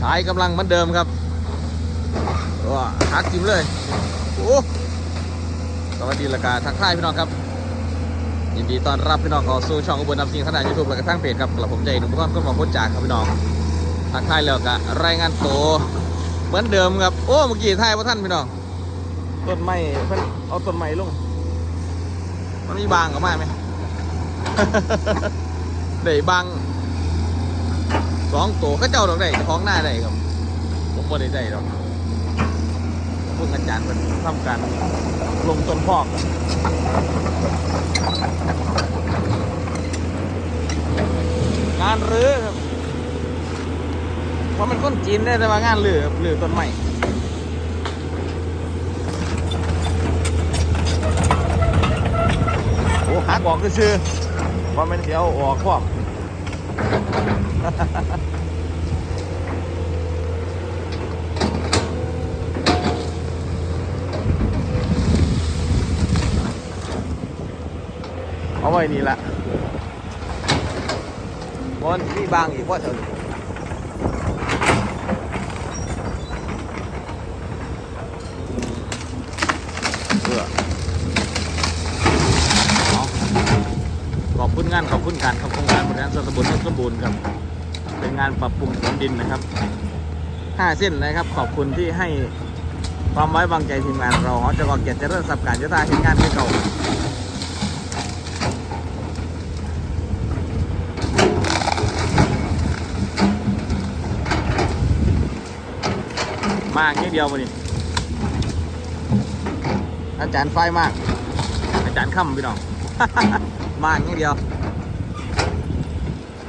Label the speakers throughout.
Speaker 1: ฉายกำลังเหมือนเดิมครับว้าฮักจิ้มเลยโอ้สวัสดีละกาทักทายพี่น้องครับ ยินดีต้อนรับพี่น้องเข้าสู่ช่องอุบลนำสิ่งขนาดยูทูบและกระทั่งเพจครับกระผมใจหนุ่มก้อนก้นหมอพ้นจากครับพี่น้องทักทายแล้วก็รายงานตัวเหมือนเดิมครับโอ้เมื่อกี้ทายว่าท่านพี่น้องต้นไม้เพิ่นเอาต้นไม้ลงมันมีบางกับมาไหมได้บาง สองตัวก็เจ้าดอกได้เจ้าของหน้าได้ครับผมบ่ได้ได้ดอกพวกอาจารย์มันทำการลงต้นพอกงานรื้อครับว่าะมันคนจีนได้แต่ว่างานรื้อรื้อต้นไม้โอ้หักออกก็ซื้อๆว่ามันเสียวออกพร้อม เอาไว้นี่ละบอนมีบางอีกว่าเถอะเพื่อขอบคุณงานขอบคุณการขอบคุณงานบริการส่วนตำบลต้นสมบูรณ์ครับ เป็นงานปรับปรุงถนนดินนะครับห้าเส้นนะครับ ขอบคุณที่ให้ความไว้วางใจทีมงานเราเขาจะกอเกียรติเริญสับการยศาเห็นงานให้เก่ามากนิดเดียวมาดิอาจารย์ไฟมาก อาจารย์ค่ำพี่น้อง มากนิดเดียว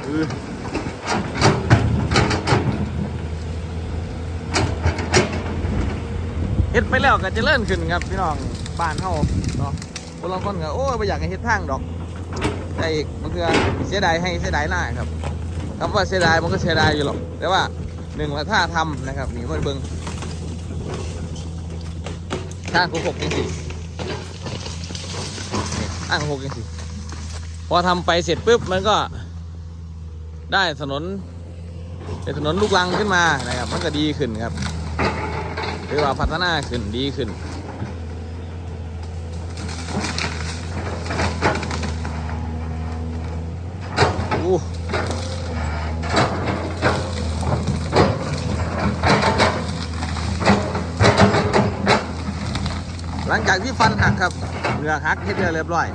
Speaker 1: อือ เฮ็ดไปแล้วก็จะเลื่อนขึ้นครับพี่น้องบ้านเฮาเนาะคนลางคนก็โอ้ยไม่อยากให้เฮ็ดทางดอกแต่อีกมันคือเสียดายให้เสียดายหน้าครับคำว่าเสียดายมันก็เสียดายอยู่หรอกแต่ว่าหนึ่งว่าถ้าทำนะครับนี่คนเบิ่งข้างหกหกยังสิข้างหกยังสิพอทำไปเสร็จปุ๊บมันก็ได้ถนนเป็นถนนลูกรังขึ้นมานะครับมันก็ดีขึ้นครับ รือว่าพัฒนาขึ้นดีขึ้น อู้หลังจากที่ฟันหักครับเหงือหักให้เรียบร้อย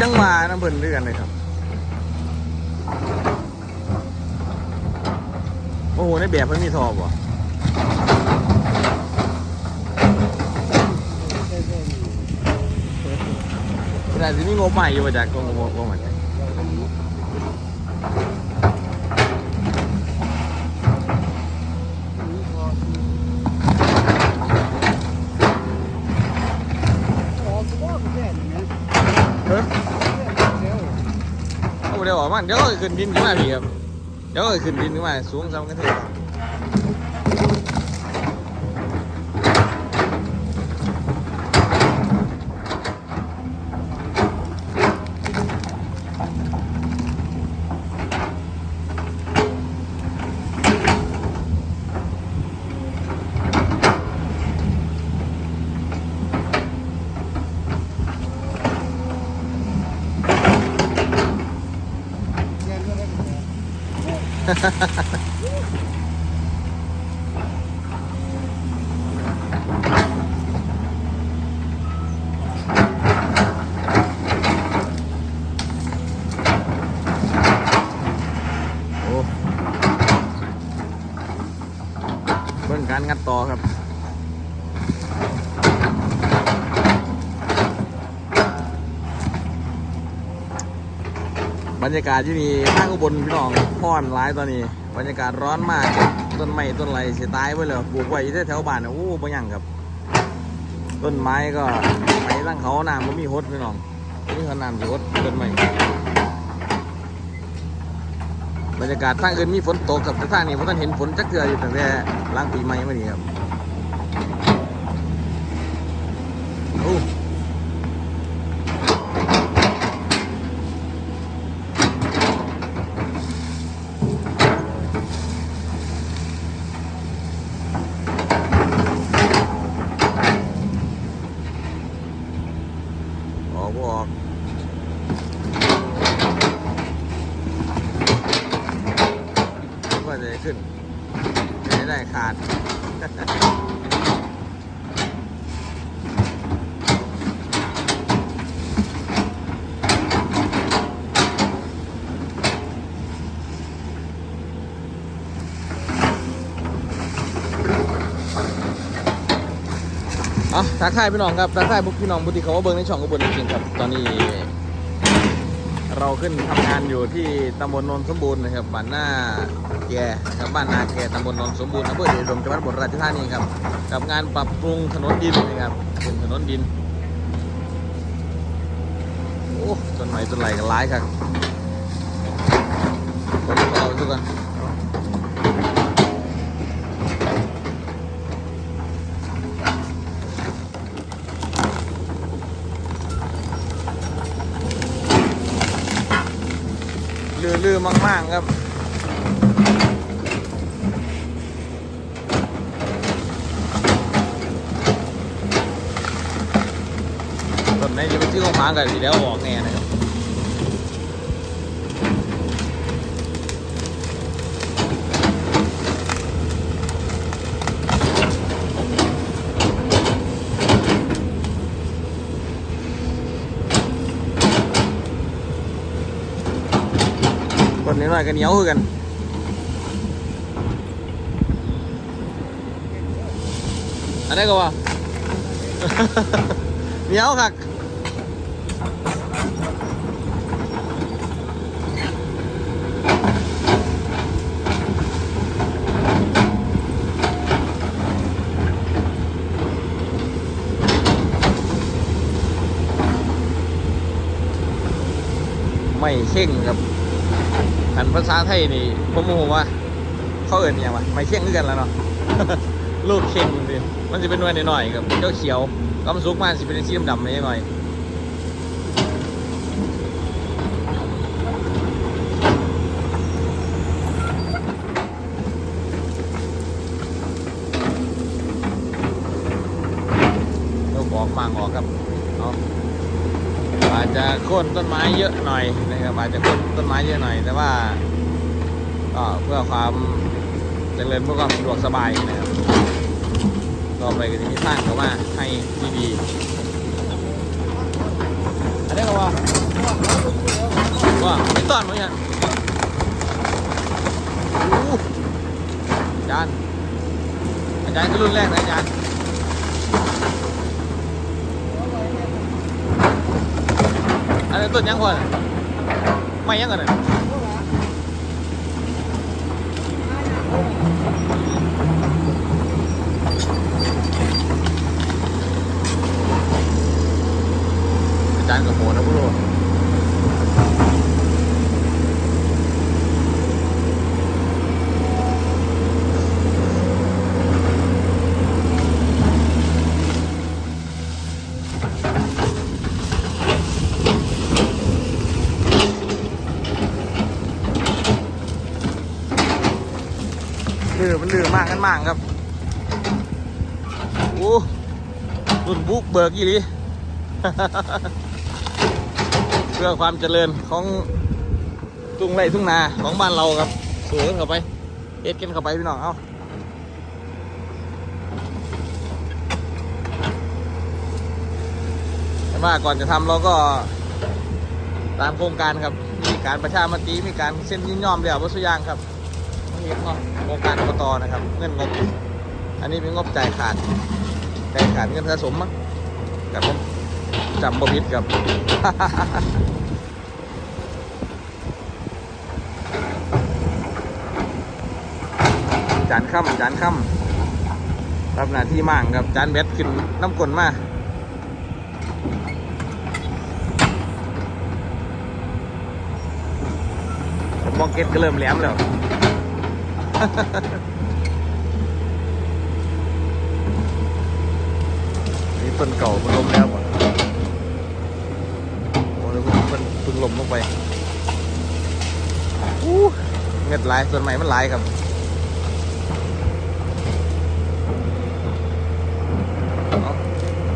Speaker 1: จังหวะน้ำเพิ่นด้วยกันเลยครับ โอ้โห ในแบบเพิ่นมีทอบ่ขนาดที่มีงบใหม่อยู่มาจากกองงบงบใหม่ เฮ้ยเอาเดี๋ยวออกมาเดี๋ยวก็ขึ้นดินขึ้นมาพี่ครับ เดี๋ยวก็ขึ้นดินขึ้นมาสูงซ้ำกันเถอะ เบิ่งการงัดต่อครับ บรรยากาศที่นี่ข้างอุบลพี่น้องพ่อนร้ายตอนนี้ บรรยากาศร้อนมากต้นไม้ต้นไรเสียตายไปเลยปลูกไว้ที่แถวบ้านนะโอ้บ่ยังครับ ต้นไม้ก็ไปตั้งเขาน้ำก็มีฮดพี่น้องนี่เขาน้ำสิฮดต้นไม้บรรยากาศทางอื่นมีฝนตกกับแต่ทางนี้ผมท่านเห็นฝนจักเทืออยู่ตั้งแต่ล้างปีใหม่มานี่ครับ ขึ้นจะได้ขาดอะทักทายพี่น้องครับทักทายพวกพี่น้องบุติเขาว่าเบิ้งในช่องกระบนจริงครับ ตอนนี้ เราขึ้นทำงานอยู่ที่ตำบลนนสมบูรณ์นะครับบ้านหน้าแกครับบ้านนาแกตำบลนนสมบูรณ์อำเภอเดชอุดมจังหวัดบุราชธานีครับกับงานปรับปรุงถนนดินนะครับเป็นถนนดินโอ้ต้นไม้ต้นไหลกันร้ายครับคนเอาทุกคนลือๆ มาก ๆ ครับ ตอนนี้จะไปซื้อของหมากันสีแล้วออกแน่นะครับ คนนิดหน่อยก็เหนียวคือกันอันนี้ก็ว่าเหนียวคักไม่เข่งครับ อันภาษาไทยนี่ผมโมโหว่า เขาเอ่นอย่างวะไม่เข่ยงกันแล้วเนาะลูกเข่งสิมันจะเป็นหน่วยหน่อยๆครับเจ้าเขียวก็มันสุกมากสิเป็นสีดำๆไม่ใช่หน่อยเราบอกมางออกครับเอาอาจจะโค่นต้นไม้เยอะหน่อย นะครับอาจจะคนต้นไม้เยอะหน่อย แต่ว่าก็เพื่อความเจริญเพื่อความสะดวกสบายนะครับต่อไปก็จะมีทางเข้ามาให้ดีๆอันนี้ก็ว่าว่าไม่ต้อนมั้งเนี่ยโอ้อาจารย์อาจารย์ก็รุ่นแรกนะอาจารย์อันนี้ต้นยังก่อน ไม่ยังไงอนเลยอาจารย์กับโหนะผู้รู้ ลือมันลือมากกันมากครับโอ้รุ่นบุกเบิกอีหลีเพื่อความเจริญของทุ่งไร่ทุ่งนาของบ้านเราครับสูงเข้าไปเอ็ดกันเข้าไปพี่น้องเอาแต่ว่าก่อนจะทำเราก็ตามโครงการครับ มีการประชามติมีการเซ็นยินยอมเดี๋ยววัสดุยางครับ นี่เนาะโครงการอบตนะครับ เงินงบ อันนี้เป็นงบจ่ายขาดจ่ายขาดเงินสะสมมั้งกับผมจำบ่ผิดครับจานค่ำจานค่ำรับหน้าที่มั่งครับจานเบ็ดขึ้นน้ำกลนมามองเก็ตก็เริ่มแหลมแล้ว นี่ต้นเก่ามันล้มแล้วอะโอ้แล้วมันเพิ่งล้มลงไปอู้เง็ดหลายส่วนใหม่มันหลายครับ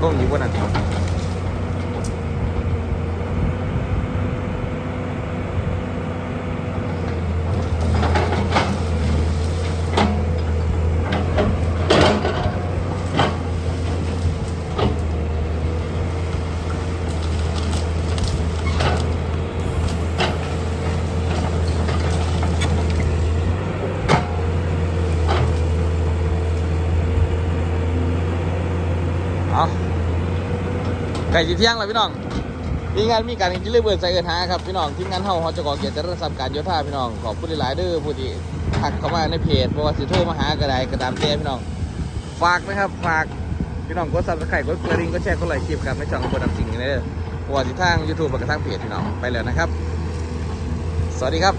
Speaker 1: ต้องอยู่บนนั้น เอาไก่จีเที่ยงแล้วพี่น้อง มีงานมีการกินเรื่องเบิร์นใส่เอินหาครับพี่น้องทีมงานเฮาเขาจะก่อเกียรติเจริญทรัพย์การโยธาพี่น้องขอบคุณหลายๆเด้อผู้ที่ทักเข้ามาในเพจบอกว่าสิโทรมาหากระไดกระตามแจ้พี่น้อง ฝากนะครับฝากพี่น้องกดซับสไครต์กดกระดิ่งกดแชร์กดไลค์คลิปครับไม่ช่องคนนำสิ่งนี้เด้อว่าที่ทางยูทูบกับทางเพจพี่น้องไปแล้วนะครับ สวัสดีครับ